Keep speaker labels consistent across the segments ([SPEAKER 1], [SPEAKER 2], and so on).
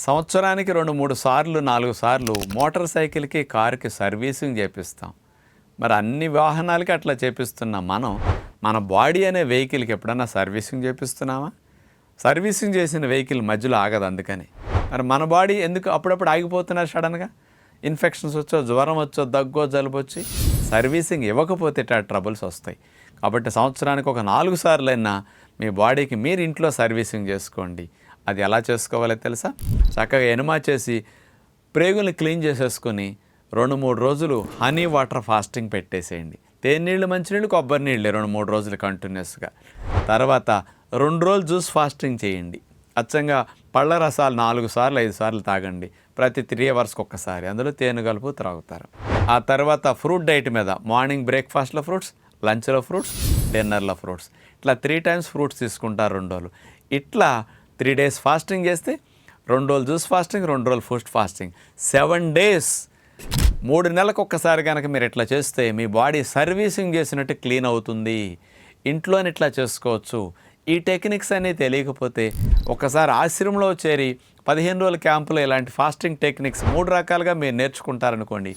[SPEAKER 1] సంవత్సరానికి రెండు మూడు సార్లు నాలుగు సార్లు మోటార్ సైకిల్కి కారుకి సర్వీసింగ్ చేపిస్తాం. మరి అన్ని వాహనాలకి అట్లా చేపిస్తున్నాం మనం మన బాడీ అనే వెహికల్కి ఎప్పుడన్నా సర్వీసింగ్ చేపిస్తున్నామా? సర్వీసింగ్ చేసిన వెహికల్ మధ్యలో ఆగదు అందుకని. మరి మన బాడీ ఎందుకు అప్పుడప్పుడు ఆగిపోతున్నారు సడన్గా? ఇన్ఫెక్షన్స్ వచ్చో జ్వరం వచ్చో దగ్గో జలుబు వచ్చి సర్వీసింగ్ ఇవ్వకపోతే ఆ ట్రబుల్స్ వస్తాయి. కాబట్టి సంవత్సరానికి ఒక నాలుగు సార్లు అయినా మీ బాడీకి మీరు ఇంట్లో సర్వీసింగ్ చేసుకోండి. అది ఎలా చేసుకోవాలో తెలుసా? చక్కగా ఎనుమా చేసి ప్రేగుల్ని క్లీన్ చేసేసుకొని రెండు మూడు రోజులు హనీ వాటర్ ఫాస్టింగ్ పెట్టేసేయండి. తేనీళ్ళు మంచినీళ్ళు కొబ్బరి నీళ్ళు రెండు మూడు రోజులు కంటిన్యూస్గా. తర్వాత రెండు రోజులు జ్యూస్ ఫాస్టింగ్ చేయండి. అచ్చంగా పళ్ళ రసాలు నాలుగు సార్లు ఐదు సార్లు తాగండి. ప్రతి త్రీ అవర్స్కి ఒక్కసారి. అందులో తేనె కలుపు త్రాగుతారు. ఆ తర్వాత ఫ్రూట్ డైట్ మీద మార్నింగ్ బ్రేక్ఫాస్ట్లో ఫ్రూట్స్ లంచ్లో ఫ్రూట్స్ డిన్నర్లో ఫ్రూట్స్. ఇట్లా త్రీ టైమ్స్ ఫ్రూట్స్ తీసుకుంటారు రెండు రోజులు. ఇట్లా త్రీ డేస్ ఫాస్టింగ్ చేస్తే రెండు రోజులు జ్యూస్ ఫాస్టింగ్ రెండు రోజులు ఫుడ్ ఫాస్టింగ్. Seven days. మూడు నెలలకు ఒక్కసారి కనుక మీరు ఇట్లా చేస్తే మీ బాడీ సర్వీసింగ్ చేసినట్టు క్లీన్ అవుతుంది. ఇంట్లోనే ఇట్లా చేసుకోవచ్చు. ఈ టెక్నిక్స్ అన్నీ తెలియకపోతే ఒకసారి ఆశ్రమంలో చేరి పదిహేను రోజుల క్యాంపులో ఇలాంటి ఫాస్టింగ్ టెక్నిక్స్ మూడు రకాలుగా మీరు నేర్చుకుంటారనుకోండి.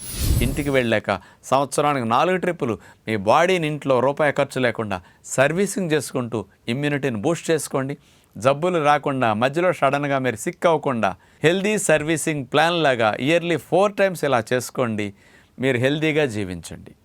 [SPEAKER 1] ఇంటికి వెళ్ళాక సంవత్సరానికి నాలుగు ట్రిప్పులు మీ బాడీని ఇంట్లో రూపాయి ఖర్చు లేకుండా సర్వీసింగ్ చేసుకుంటూ ఇమ్యూనిటీని బూస్ట్ చేసుకోండి. జబ్బులు రాకుండా మధ్యలో సడన్గా మీరు సిక్ అవ్వకుండా హెల్దీ సర్వీసింగ్ ప్లాన్ లాగా ఇయర్లీ ఫోర్ టైమ్స్ ఇలా చేసుకోండి. మీరు హెల్దీగా జీవించండి.